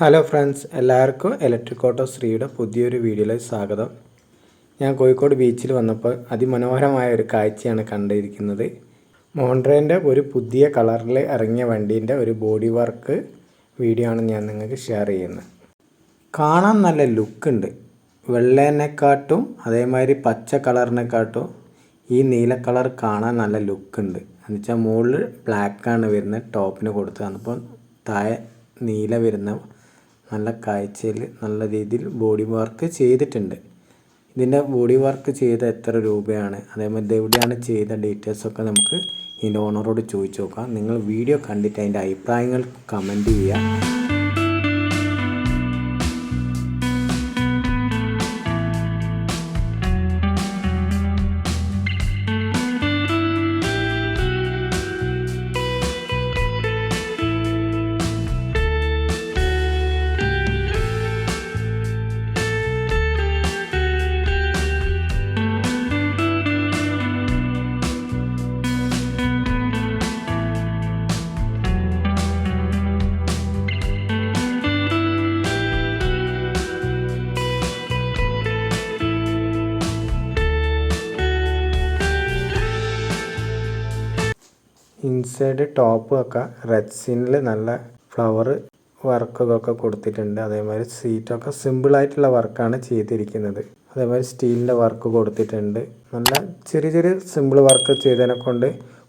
Hello friends എല്ലാവർക്കും electric auto ശ്രീയുടെ പുതിയൊരു വീഡിയോയിലേക്ക് സ്വാഗതം. ഞാൻ കോഴിക്കോട് ബീച്ചിൽ വന്നപ്പോൾ അതിമനോഹരമായ ഒരു കാഴ്ചയാണ് കണ്ടിരിക്കുന്നത്. മോണ്ട്രേന്റെ ഒരു പുതിയ കളറിൽ ഇറങ്ങിയ വണ്ടീന്റെ ഒരു ബോഡി വർക്ക് വീഡിയോ ആണ് ഞാൻ നിങ്ങൾക്ക് ഷെയർ ചെയ്യുന്നത്. കാണാൻ നല്ല ലുക്കുണ്ട് വെള്ളേനെക്കാട്ടും അതേമാതിരി പച്ച കളറിനെക്കാട്ടും ഈ നീല കളർ കാണാൻ നല്ല ലുക്കുണ്ട് എന്നുവെച്ചാൽ മുകളിൽ ബ്ലാക്കാണ് വരുന്നത് ടോപ്പിന് കൊടുത്തത് അപ്പോൾ താഴെ നീല വരുന്ന നല്ല കാഴ്ചയിൽ നല്ല രീതിയിൽ ബോഡി വർക്ക് ചെയ്തിട്ടുണ്ട്. ഇതിന്റെ ബോഡി വർക്ക് ചെയ്ത എത്ര രൂപയാണ്? അതേമാതിരി എവിടെയാണ് ചെയ്ത ഡീറ്റെയിൽസൊക്കെ നമുക്ക് ഇതിന്റെ ഓണറോട് ചോദിച്ചു നോക്കാം. നിങ്ങൾ വീഡിയോ കണ്ടിട്ട് അതിന്റെ അഭിപ്രായങ്ങൾ കമന്റ് ചെയ്യുക. ഇൻസൈഡ് ടോപ്പ് ഒക്കെ റെഡ് സീനിൽ നല്ല ഫ്ലവർ വർക്കൊക്കെ കൊടുത്തിട്ടുണ്ട്. അതേമാതിരി സീറ്റൊക്കെ സിമ്പിളായിട്ടുള്ള വർക്കാണ് ചെയ്തിരിക്കുന്നത്. അതേമാതിരി സ്റ്റീലിന്റെ വർക്ക് കൊടുത്തിട്ടുണ്ട്. നല്ല ചെറിയ ചെറിയ സിമ്പിൾ വർക്ക് ചെയ്തതിനെ കൊണ്ട്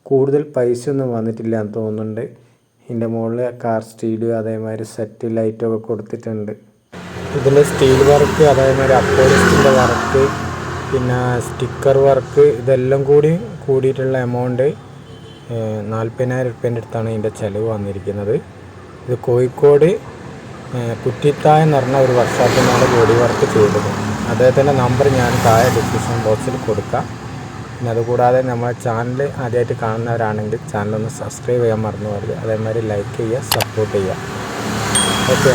കൂടുതൽ പൈസ ഒന്നും വന്നിട്ടില്ല എന്ന് തോന്നുന്നുണ്ട്. ഇതിന്റെ മുകളിൽ കാർ സ്റ്റീലും അതേമാതിരി സെറ്റ് ലൈറ്റൊക്കെ കൊടുത്തിട്ടുണ്ട്. ഇതിന്റെ സ്റ്റീൽ വർക്ക് അതേമാതിരി അപ്പോളിസ്റ്റിന്റെ വർക്ക് പിന്നെ സ്റ്റിക്കർ വർക്ക് ഇതെല്ലാം കൂടി കൂടിയിട്ടുള്ള എമൗണ്ട് നാൽപ്പതിനായിരം റുപ്യേന്റെ അടുത്താണ് ഇതിന്റെ ചിലവ് വന്നിരിക്കുന്നത്. ഇത് കോഴിക്കോട് കുറ്റിത്തായ എന്ന് പറഞ്ഞ ഒരു വർക്ക്ഷോപ്പിനാണ് ബോഡി വർക്ക് ചെയ്തത്. അദ്ദേഹത്തിന്റെ നമ്പർ ഞാൻ താഴെ ഡിസ്ക്രിപ്ഷൻ ബോക്സിൽ കൊടുക്കാം. പിന്നെ അതുകൂടാതെ നമ്മുടെ ചാനൽ ആദ്യമായിട്ട് കാണുന്നവരാണെങ്കിൽ ചാനലൊന്ന് സബ്സ്ക്രൈബ് ചെയ്യാൻ മറന്നു പോകരുത്. അതേമാതിരി ലൈക്ക് ചെയ്യുക സപ്പോർട്ട് ചെയ്യുക. ഓക്കെ